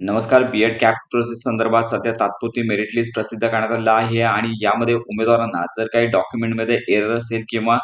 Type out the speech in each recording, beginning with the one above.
नमस्कार B.Ed cap process संदर्भात सध्या तात्पुरती मेरिट लिस्ट प्रसिद्ध करण्यात आलेला आहे आणि यामध्ये उमेदवारांना जर काही डॉक्युमेंटमध्ये एरर असेल किंवा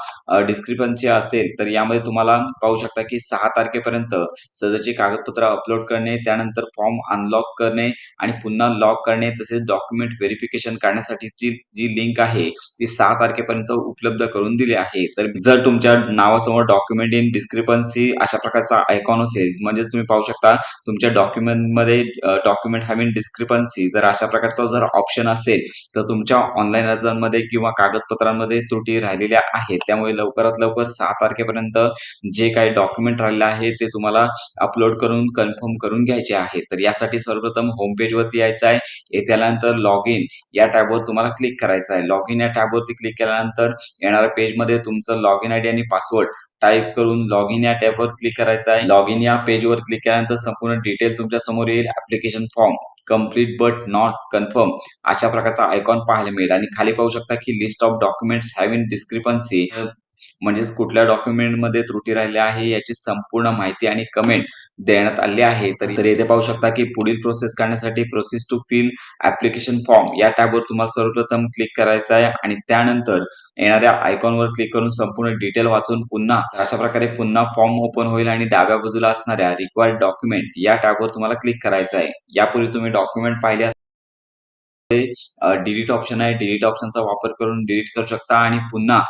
डिस्क्रिपन्सी असेल तर यामध्ये तुम्हाला पाहू शकता की सहा तारखेपर्यंत सदरची कागदपत्र अपलोड करणे त्यानंतर फॉर्म अनलॉक करणे आणि पुन्हा लॉक करणे तसेच डॉक्युमेंट व्हेरिफिकेशन करण्यासाठीची जी लिंक आहे ती सहा तारखेपर्यंत उपलब्ध करून दिली आहे. तर जर तुमच्या नावासमोर डॉक्युमेंट इन डिस्क्रिपन्सी अशा प्रकारचा आयकॉन असेल म्हणजेच तुम्ही पाहू शकता तुमच्या डॉक्युमेंटमध्ये डॉक्युमेंट हॅव्हिंग डिस्क्रिपन्सी जर अशा प्रकारचा जर ऑप्शन असेल तर तुमच्या ऑनलाईन अर्जांमध्ये किंवा कागदपत्रांमध्ये त्रुटी राहिलेल्या आहेत. त्यामुळे लवकरात लवकर सहा तारखेपर्यंत जे काही डॉक्युमेंट राहिले आहे ते तुम्हाला अपलोड करून कन्फर्म करून घ्यायचे आहे. तर यासाठी सर्वप्रथम होम पेज वरती यायचं आहे. येथे आल्यानंतर लॉग इन या टॅबवर तुम्हाला क्लिक करायचं आहे. लॉग इन या टॅबवरती क्लिक केल्यानंतर येणाऱ्या पेजमध्ये तुमचं लॉग इन आयडी आणि पासवर्ड टाईप करून लॉग इन या टॅबवर क्लिक करायचं आहे. लॉग इन या पेजवर क्लिक केल्यानंतर संपूर्ण डिटेल तुमच्यासमोर येईल. Application form complete but not confirm अशा प्रकारचा आयकॉन पाहायला मिळेल. आणि खाली पाहू शकता की list of documents have in discrepancy म्हणजेच कुठल्या डॉक्युमेंटमध्ये त्रुटी राहिल्या आहे याची संपूर्ण माहिती आणि कमेंट देण्यात आली आहे. तर येथे पाहू शकता की पुढील प्रोसेस करण्यासाठी process to fill application form या टॅबवर तुम्हाला सर्वप्रथम क्लिक करायचं आहे आणि त्यानंतर येणाऱ्या आयकॉनवर क्लिक करून संपूर्ण डिटेल वाचून पुन्हा अशा प्रकारे पुन्हा फॉर्म ओपन होईल आणि डाव्या बाजूला असणाऱ्या रिक्वायर्ड डॉक्युमेंट या टॅबवर तुम्हाला क्लिक करायचं आहे. यापूर्वी तुम्ही डॉक्युमेंट पाहिले डिलीट ऑप्शन आहे. डिलीट ऑप्शनचा वापर करून डिलीट करू शकता आणि पुन्हा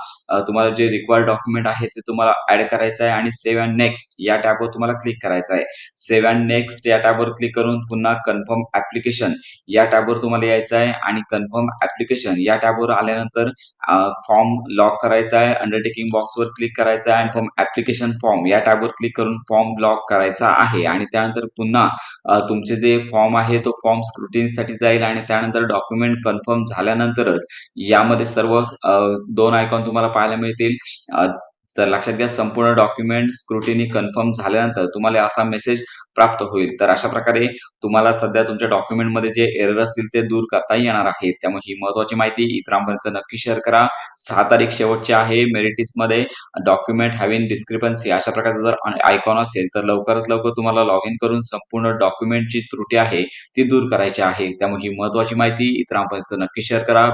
तुम्हाला जे रिक्वायर्ड डॉक्युमेंट आहे ते तुम्हाला ऍड करायचं आहे आणि सेव्ह अँड नेक्स्ट या टॅबवर तुम्हाला क्लिक करायचं आहे. सेव्ह अँड नेक्स्ट या टॅबवर क्लिक करून पुन्हा कन्फर्म ऍप्लिकेशन या टॅबवर तुम्हाला यायचं आहे आणि कन्फर्म ऍप्लिकेशन या टॅबवर आल्यानंतर फॉर्म लॉक करायचा आहे. अंडरटेकिंग बॉक्सवर क्लिक करायचा आहे आणि फॉर्म ऍप्लिकेशन फॉर्म या टॅबवर क्लिक करून फॉर्म लॉक करायचा आहे. आणि त्यानंतर पुन्हा तुमचे जे फॉर्म आहे तो फॉर्म स्क्रुटिनीसाठी जाईल आणि त्यानंतर डॉक्युमेंट कन्फर्म झाल्यानंतरच यामध्ये सर्व दोन आयकॉन तुम्हाला पाहायला मिळतील. तर लक्षात घ्या संपूर्ण डॉक्युमेंट स्क्रुटिनी कन्फर्म झाल्यानंतर तुम्हाला असा मेसेज प्राप्त होईल. तर अशा प्रकारे तुम्हाला सध्या तुमच्या डॉक्युमेंटमध्ये जे एरर असतील ते दूर करता येणार आहे. त्यामुळे ही महत्वाची माहिती इतरांपर्यंत नक्की शेअर करा. सहा तारीख शेवटची आहे मेरिटिसमध्ये. डॉक्युमेंट हॅव्हिंग डिस्क्रिपन्सी अशा प्रकारचा जर आयकॉन असेल तर लवकरात लवकर तुम्हाला लॉग इन करून संपूर्ण डॉक्युमेंटची त्रुटी आहे ती दूर करायची आहे. त्यामुळे ही महत्वाची माहिती इतरांपर्यंत नक्की शेअर करा.